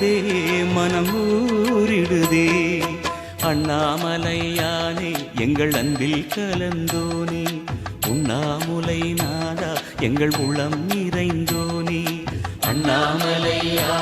மாறிடுதே மனம் ஊறிடுதே. அண்ணாமலையானே எங்கள் அன்பில் கலந்தோனே. உண்ணாமுலை நாதா எங்கள் உளம் நிறைந்தோனே. அண்ணாமலையா